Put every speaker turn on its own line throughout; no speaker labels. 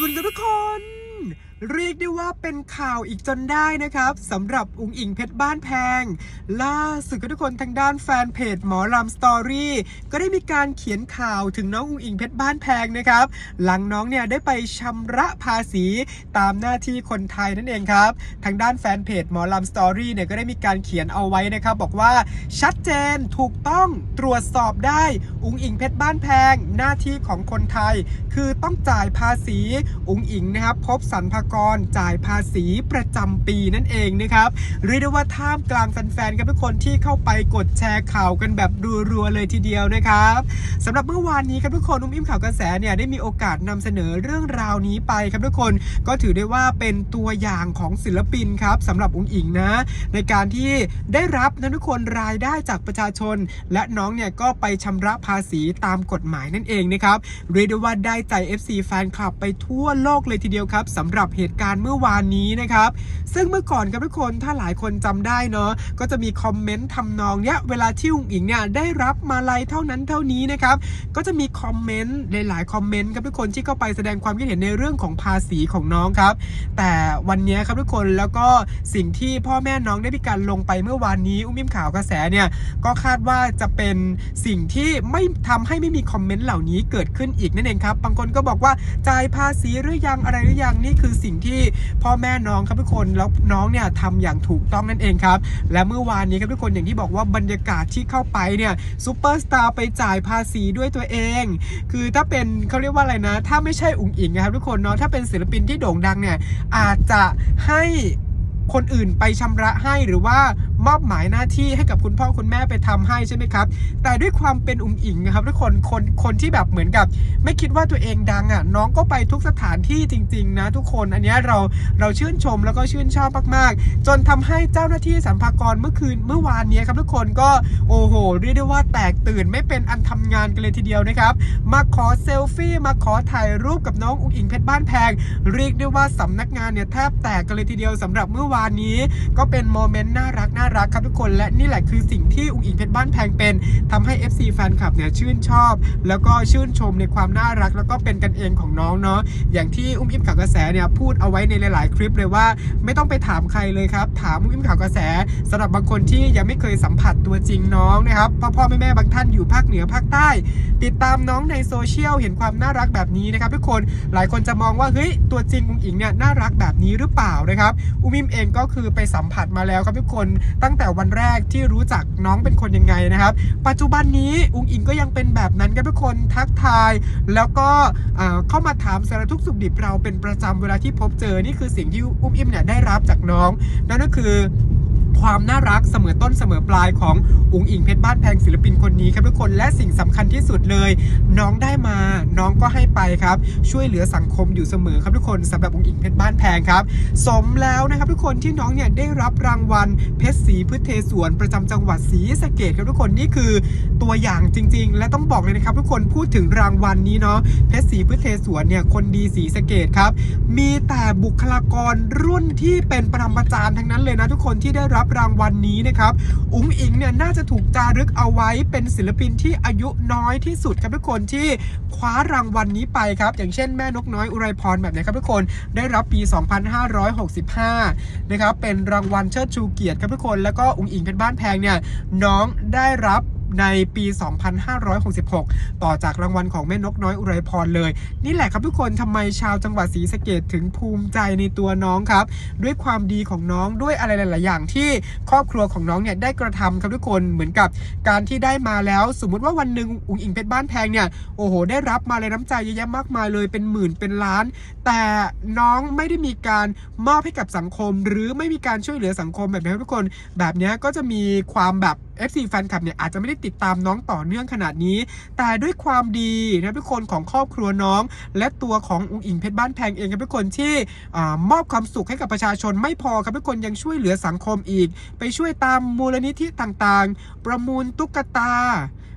บุญกับทุกคน เรียกได้ว่าเป็นข่าวอีกจนได้นะครับสำหรับอุงอิงเพชรบ้านแพง ล่าสุดก็ทุกคนทางด้านแฟนเพจหมอลำสตอรี่ก็ได้มีการเขียนข่าวถึงน้องอุงอิงเพชรบ้านแพงนะครับ หลังน้องเนี่ยได้ไปชำระภาษีตามหน้าที่คนไทยนั่นเองครับทางด้านแฟนเพจหมอลำสตอรี่เนี่ยก็ได้มีการเขียนเอาไว้นะครับ บอกว่าชัดเจนถูกต้องตรวจสอบได้อุงอิงเพชรบ้านแพง หน้าที่ของคนไทย คือต้องจ่ายภาษีอุงอิงนะครับพบสรรพากรจ่ายภาษีประจำปีนั่นเองนะครับเรียกได้ว่าท่ามกลางแฟนๆครับทุกคนที่เข้าไปกดแชร์ข่าวกันแบบรัวๆเลยทีเดียวนะครับสำหรับเมื่อวานนี้ครับทุกคนอุ้มอิ่มข่าวกระแสเนี่ยได้มีโอกาสนำเสนอเรื่องราวนี้ไปครับทุกคนก็ถือได้ว่าเป็นตัวอย่างของศิลปินครับสำหรับอุงอิงนะ ในการที่ได้รับนะทุกคนรายได้จากประชาชน และน้องเนี่ยก็ไปชำระภาษีตามกฎหมายนั่นเองนะครับเรียกได้ว่าได้ใจ FC แฟนคลับไปทั่วโลกเลยทีเดียวครับสำหรับเหตุการณ์เมื่อวานนี้นะครับ ซึ่งเมื่อก่อนครับทุกคนถ้าหลายคนจำได้เนาะก็จะมีคอมเมนต์ทำนองเนี้ยเวลาที่อุงอิงเนี่ยได้รับมาลัยเท่านั้นเท่านี้นะครับก็จะมีคอมเมนต์หลายคอมเมนต์ครับทุกคนที่เข้าไปแสดงความคิดเห็นในเรื่องของภาษีของน้องครับ แต่วันนี้ครับทุกคนแล้วก็สิ่งที่พ่อแม่น้องได้มีการลงไปเมื่อวานนี้อุ้มยิ้มข่าวกระแสเนี่ยก็คาดว่าจะเป็นสิ่งที่ไม่ทำให้ไม่มีคอมเมนต์เหล่านี้เกิดขึ้นอีกนั่นเองครับบางคนก็บอกว่าจ่ายภาษีหรือยังอะไรหรือยังนี่คือสิงที่พ่อแม่น้องครับทุกคนแล้วน้องเนี่ยทำอย่างถูกต้องนั่นเองครับ และเมื่อวานนี้ครับทุกคนอย่างที่บอกว่าบรรยากาศที่เข้าไปเนี่ยซูเปอร์สตาร์ไปจ่ายภาษีด้วยตัวเอง คือถ้าเป็นเขาเรียกว่าอะไรนะ ถ้าไม่ใช่อุ๋งอิงนะครับทุกคนเนาะถ้าเป็นศิลปินที่โด่งดังเนี่ยอาจจะให้ คนอื่นไปชำระให้หรือว่ามอบหมายหน้าที่ให้กับคุณพ่อคุณแม่ไปทำให้ใช่ไหมครับ แต่ด้วยความเป็นอุ๋งอิงนะครับทุกคนคนคนที่แบบเหมือนกับ ไม่คิดว่าตัวเองดังอะน้องก็ไปทุกสถานที่จริง ๆ นะ ทุกคนอันนี้เราเราชื่นชมแล้วก็ชื่นชอบมากๆ จนทำให้เจ้าหน้าที่สรรพากรเมื่อคืนเมื่อวานนี้ครับทุกคนก็โอ้โหเรียกได้ว่าแตกตื่นไม่เป็นอันทำงานกันเลยทีเดียวนะครับ มาขอเซลฟี่มาขอถ่ายรูปกับน้องอุ๋งอิงเพชรบ้านแพงเรียกได้ว่าสำนักงานเนี่ยแทบแตกกันเลยทีเดียวสำหรับเมื่อวานนี้ ก็เป็นโมเมนต์น่ารักน่ารักครับทุกคนและนี่แหละคือสิ่งที่อุ๋งอิงเพชรบ้านแพงเป็นทำให้ FC แฟนคลับเนี่ยชื่นชอบ แล้วก็ชื่นชมในความน่ารัก แล้วก็เป็นกันเองของน้องเนาะอย่างที่อุ้มอิมข่าวกระแสเนี่ยพูดเอาไว้ในหลาย ๆ คลิปเลยว่า ไม่ต้องไปถามใครเลยครับ ถามอุ้มอิมข่าวกระแสสำหรับบางคนที่ยังไม่เคยสัมผัสตัวจริงน้องนะครับพ่อพ่อแม่แม่บางท่านอยู่ภาคเหนือภาคใต้ ติดตามน้องในโซเชียลเห็นความน่ารักแบบนี้นะครับทุกคนหลายคนจะมองว่าเฮ้ยตัวจริงอุ้งอิงเนี่ยน่ารักแบบนี้หรือเปล่านะครับอุ้มอิมเองก็คือไปสัมผัสมาแล้วครับทุกคนตั้งแต่วันแรกที่รู้จักน้องเป็นคนยังไงนะครับ ปัจจุบันนี้อุ้งอิงก็ยังเป็นแบบนั้นครับทุกคนทักทาย แล้วก็เข้ามาถามสารทุกสุขดิบเราเป็นประจำเวลาที่พบเจอนี่คือสิ่งที่อุ้มอิมเนี่ยได้รับจากน้องนั่นก็คือ ความน่ารักเสมอต้นเสมอปลายของอุ๋งอิงเพชรบ้านแพงศิลปินคนนี้ครับทุกคนและสิ่งสำคัญที่สุดเลย น้องได้มาน้องก็ให้ไปครับ ช่วยเหลือสังคมอยู่เสมอครับทุกคนสำหรับอุ๋งอิงเพชรบ้านแพงครับ สมแล้วนะครับทุกคนที่น้องเนี่ยได้รับรางวัลเพชรศรีพืชเทสวนประจำจังหวัดศรีสะเกดครับทุกคนนี่คือตัวอย่างจริง ๆ และต้องบอกเลยนะครับทุกคนพูดถึงรางวัลนี้เนาะเพชรศรีพืชเทสวนเนี่ยคนดีศรีสะเกดครับ มีแต่บุคลากรรุ่นที่เป็นปรมาจารย์ทั้งนั้นเลยนะทุกคนที่ได้รับรางวัลนี้นะครับ อุ๋งอิงเนี่ยน่าจะถูกจารึกเอาไว้เป็นศิลปินที่อายุน้อยที่สุดครับทุกคนที่คว้ารางวัลนี้ไปครับ อย่างเช่นแม่นกน้อยอุไรพรแบบนี้ครับทุกคนได้รับปี 2565 นะครับเป็นรางวัลเชิดชูเกียรติครับทุกคน แล้วก็อุ๋งอิงเป็นบ้านแพงเนี่ยน้องได้รับ ในปี 2566 ต่อจากรางวัลของแม่นกน้อยอุไรพรเลย นี่แหละครับทุกคนทำไมชาวจังหวัดศรีสะเกดถึงภูมิใจในตัวน้องครับ ด้วยความดีของน้องด้วยอะไรหลาย ๆ อย่างที่ครอบครัวของน้องเนี่ยได้กระทำครับทุกคนเหมือนกับการที่ได้มาแล้ว สมมุติว่าวันหนึ่งอุ๋งอิงเพชรบ้านแพงเนี่ยโอ้โห ได้รับมาเลยน้ำใจเยอะแยะมากมายเลยเป็นหมื่นเป็นล้าน แต่น้องไม่ได้มีการมอบให้กับสังคม หรือไม่มีการช่วยเหลือสังคมแบบนี้ทุกคน แบบนี้ก็จะมีความแบบ FC แฟนคลับเนี่ยอาจจะไม่ได้ติดตามน้องต่อเนื่องขนาดนี้ แต่ด้วยความดีนะทุกคนของครอบครัวน้อง และตัวของอุ๋งอิงเพชรบ้านแพงเองครับทุกคนที่อมอบความสุขให้กับประชาชนไม่พอครับทุกคนยังช่วยเหลือสังคมอีก ไปช่วยตามมูลนิธิต่างๆ ประมูลตุ๊กตา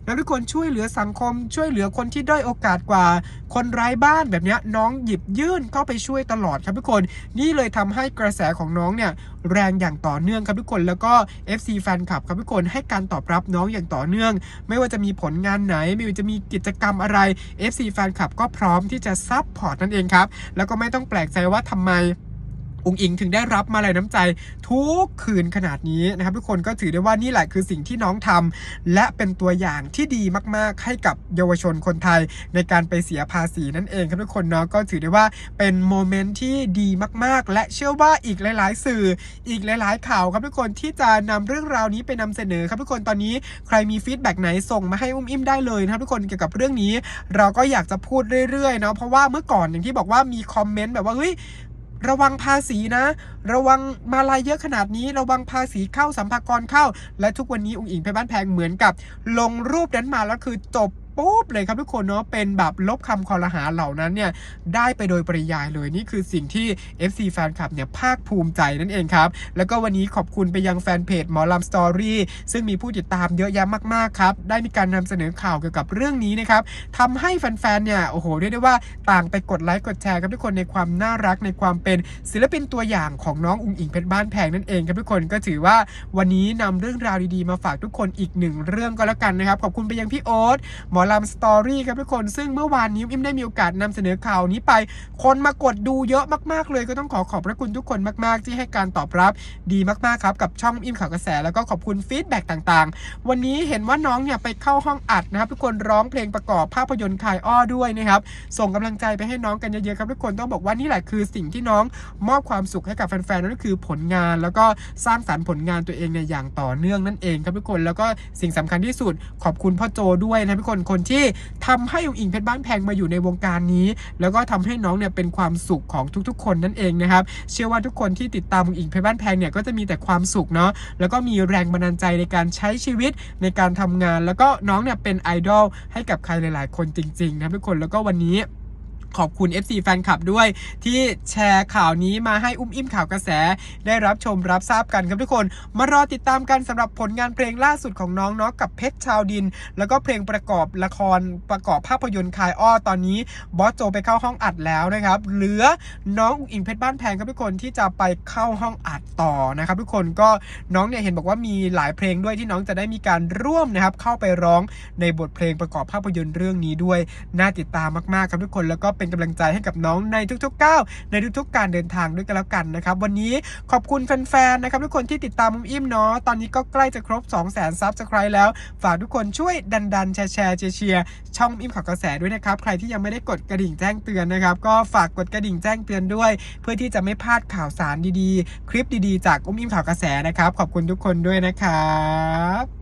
แล้วทุกคนช่วยเหลือสังคม ช่วยเหลือคนที่ด้อยโอกาสกว่า คนไร้บ้านแบบนี้น้องหยิบยื่นเข้าไปช่วยตลอดครับทุกคน นี่เลยทำให้กระแสของน้องเนี่ยแรงอย่างต่อเนื่องครับทุกคนแล้วก็ FC แฟนคลับครับทุกคนให้การตอบรับน้องอย่างต่อเนื่อง ไม่ว่าจะมีผลงานไหน ไม่ว่าจะมีกิจกรรมอะไร FC แฟนคลับก็พร้อมที่จะซับพอร์ตนั่นเองครับแล้วก็ไม่ต้องแปลกใจว่าทำไม อุงอิงถึงได้รับมาลัยน้ำใจทุกคืนขนาดนี้นะครับ ทุกคนก็ถือได้ว่านี่แหละคือสิ่งที่น้องทำและเป็นตัวอย่างที่ดีมากๆ ให้กับเยาวชนคนไทยในการไปเสียภาษีนั่นเองครับทุกคนเนาะก็ถือได้ว่าเป็นโมเมนต์ที่ดีมากๆ และเชื่อว่าอีกหลาย ๆ สื่ออีกหลาย ๆ ข่าวครับทุกคนที่จะนำเรื่องราวนี้ไปนำเสนอครับทุกคนตอนนี้ใครมีฟีดแบ็กไหนส่งมาให้อุ้มอิ่มได้เลยนะครับทุกคนเกี่ยวกับเรื่องนี้ เราก็อยากจะพูดเรื่อยๆเนาะเพราะว่าเมื่อก่อนอย่างที่บอกว่ามีคอมเมนต์แบบว่าเฮ้ย ระวังภาษีนะ ระวังมาลายเยอะขนาดนี้ ระวังภาษีเข้าสัมภากรเข้า และทุกวันนี้องค์อิงเพชรบ้านแพงเหมือนกับ ลงรูปนั้นมาแล้วคือจบ ปุ๊บเลยครับทุกคนเนาะเป็นแบบลบคำคอรหาเหล่านั้นเนี่ยได้ไปโดยปริยายเลยนี่คือสิ่งที่ FC แฟนคลับเนี่ยภาคภูมิใจนั่นเองครับ แล้วก็วันนี้ขอบคุณไปยังแฟนเพจหมอลำสตอรี่ซึ่งมีผู้ติดตามเยอะแยะมากๆครับ ได้มีการนำเสนอข่าวเกี่ยวกับเรื่องนี้นะครับทำให้แฟนๆเนี่ยโอ้โหเรียกได้ว่าต่างไปกดไลค์กดแชร์ครับทุกคนในความน่ารักในความเป็นศิลปินตัวอย่างของน้องอุ้งอิงเพชรบ้านแพงนั่นเองครับทุกคนก็ถือว่าวันนี้นำเรื่องราวดีๆมาฝากทุกคนอีกหนึ่งเรื่องก็แล้วกันนะครับขอบคุณไปยังพี่โอ๊ตหมอลำสตอรี่ครับทุกคน ซึ่งเมื่อวานนี้อิมได้มีโอกาสนำเสนอข่าวนี้ไป คนมากดดูเยอะมากๆเลยก็ต้องขอขอบพระคุณทุกคนมาก ๆ ที่ให้การตอบรับดีมากๆครับกับช่องอิมข่าวกระแสแล้วก็ขอบคุณฟีดแบ็กต่างๆ วันนี้เห็นว่าน้องเนี่ยไปเข้าห้องอัดนะครับทุกคนร้องเพลงประกอบภาพยนตร์คายอ้อด้วยนะครับส่งกำลังใจไปให้น้องกันเยอะๆครับทุกคนต้องบอกว่านี่แหละคือสิ่งที่น้องมอบความสุขให้กับแฟนๆนั่นก็คือผลงาน แล้วก็สร้างสรรค์ผลงานตัวเองในยอย่างต่อเนื่องนั่นเองครับทุกคนแล้วก็สิ่งสำคัญที่สุดขอบคุณพ่อโจด้วยนะทุกคนคนที่ทำให้อุ๋งอิงเพชรบ้านแพงมาอยู่ในวงการนี้ แล้วก็ทำให้น้องเนี่ยเป็นความสุขของทุกๆ คนนั่นเองนะครับเชื่อว่าทุกคนที่ติดตามอุ๋งอิงเพชรบ้านแพงเนี่ยก็จะมีแต่ความสุขเนาะแล้วก็มีแรงบันดาลใจในการใช้ชีวิตในการทำงาน แล้วก็น้องเนี่ยเป็นไอดอลให้กับใครหลาย ๆ คนจริงๆนะทุกคนแล้วก็วันนี้ ขอบคุณ FC แฟนคลับด้วย ที่แชร์ข่าวนี้มาให้อุ้มอิ่มข่าวกระแส ได้รับชมรับทราบกันครับทุกคน มารอติดตามกันสำหรับผลงานเพลงล่าสุดของน้องเนาะกับเพชรชาวดิน แล้วก็เพลงประกอบละครประกอบภาพยนตร์คายอ้อตอนนี้บอสโจไปเข้าห้องอัดแล้วนะครับเหลือน้องอุ๋งอิงเพชรบ้านแพงครับทุกคนที่จะไปเข้าห้องอัดต่อนะครับทุกคนก็น้องเนี่ยเห็นบอกว่ามีหลายเพลงด้วยที่น้องจะได้มีการร่วมนะครับเข้าไปร้องในบทเพลงประกอบภาพยนตร์เรื่องนี้ด้วย น่าติดตามมากๆครับทุกคนแล้วก็เป็นกำลังใจให้กับน้องในทุกๆก้าวในทุกๆการเดินทางด้วยกันแล้วกันนะครับ วันนี้ขอบคุณแฟนๆนะครับทุกคนที่ติดตามมุมอิ่มเนาะตอนนี้ก็ใกล้จะครบ 2 0 0 0 0 0ซับสไครต์แล้ว ฝากทุกคนช่วยดันดันๆแชร์แชร์เชียร์ช่องอิ่มข่าวกระแสด้วยนะครับ ใครที่ยังไม่ได้กดกระดิ่งแจ้งเตือนนะครับ ก็ฝากกดกระดิ่งแจ้งเตือนด้วย เพื่อที่จะไม่พลาดข่าวสารดีๆ คลิปดีๆ จากอุ้มอิ่มข่าวกระแสนะครับ ขอบคุณทุกคนด้วยนะครับ